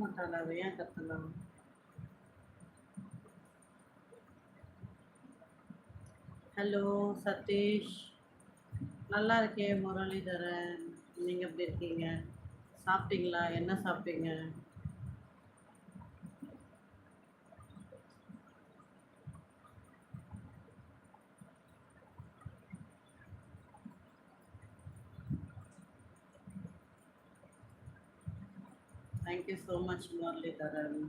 மாட்டாள்? அதை ஏன் கத்தலாம்? ஹலோ சதீஷ். நல்லா இருக்கே முரளிதரன். நீங்கள் எப்படி இருக்கீங்க? சாப்பிட்டீங்களா? என்ன சாப்பிட்டீங்க? தேங்க்யூ ஸோ மச் முரளிதரன்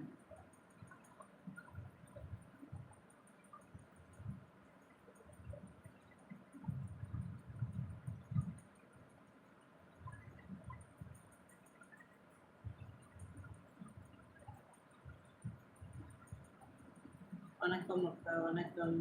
வணக்கம் அக்கா வணக்கம்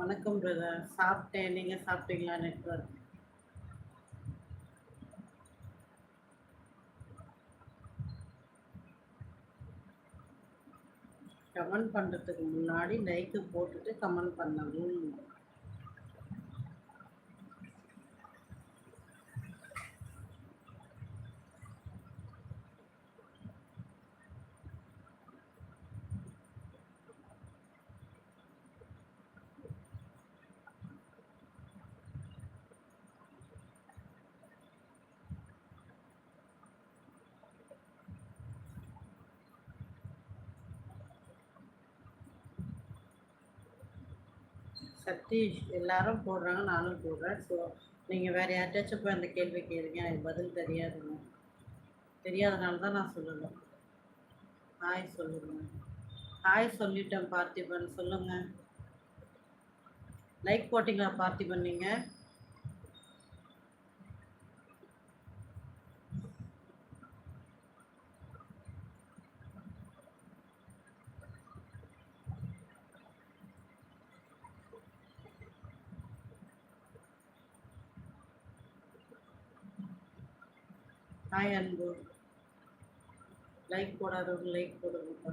வணக்கம் பிரதர் சாப்பிட்டேன். நீங்க சாப்பிட்டீங்களா நெட்வொர்க் கமெண்ட் பண்றதுக்கு முன்னாடி லைக்கு போட்டுட்டு கமெண்ட் பண்ணணும். சதீஷ் எல்லாரும் போடுறாங்க நானும் போடுறேன். ஸோ நீங்கள் வேறு யார்ட்டாச்சும் போய் அந்த கேள்வி கேளுங்க. எனக்கு பதில் தெரியாதுங்க. தெரியாதனால தான் நான் சொல்லணும். ஹாய் சொல்லுங்க. ஹாய் சொல்லிட்டேன் பார்த்திபன். சொல்லுங்கள் லைக் போட்டிங்களா பார்த்திபன் நீங்கள் ஹாய் அன்பு. லைக் போடாதவங்க லைக் போடுங்கப்பா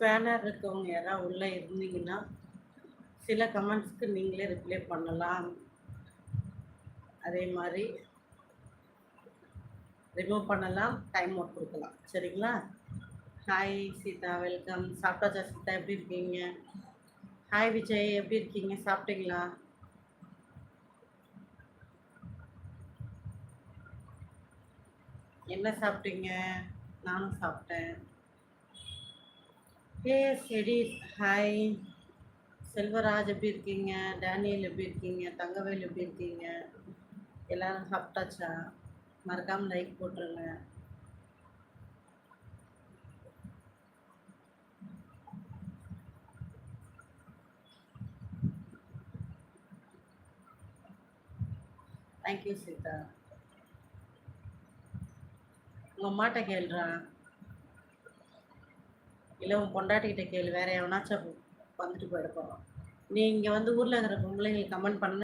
ஸ்பேனர் இருக்கவங்க யாராவது உள்ளே இருந்தீங்கன்னா சில கமெண்ட்ஸ்க்கு நீங்களே ரிப்ளை பண்ணலாம். அதே மாதிரி ரிமூவ் பண்ணலாம் டைம் அவுட் கொடுக்கலாம். சரிங்களா? ஹாய் சீதா வெல்கம் சாப்பிட்டாச்சா சீதா? எப்படி இருக்கீங்க? ஹாய் விஜய் எப்படி இருக்கீங்க? சாப்பிட்டீங்களா? என்ன சாப்பிட்டீங்க? நானும் சாப்பிட்டேன். ஏ செடி ஹாய் செல்வராஜ் எப்படி இருக்கீங்க? டேனியல் எப்படி இருக்கீங்க? தங்கவேல் எப்படி இருக்கீங்க? எல்லாரும் சாப்பிட்டாச்சா? மறக்காம லைக் போட்டுருங்க. தேங்க்யூ சீதா உங்கள் அம்மாட்ட கேளுறா. இல்லை உன் பொண்டாட்டிக்கிட்ட கேள்வி வேற எவனாச்சும் வந்துட்டு போயிட போகிறோம் நீ வந்து ஊரில் இருக்கிற பொம்பளைங்களுக்கு கமெண்ட் பண்ண.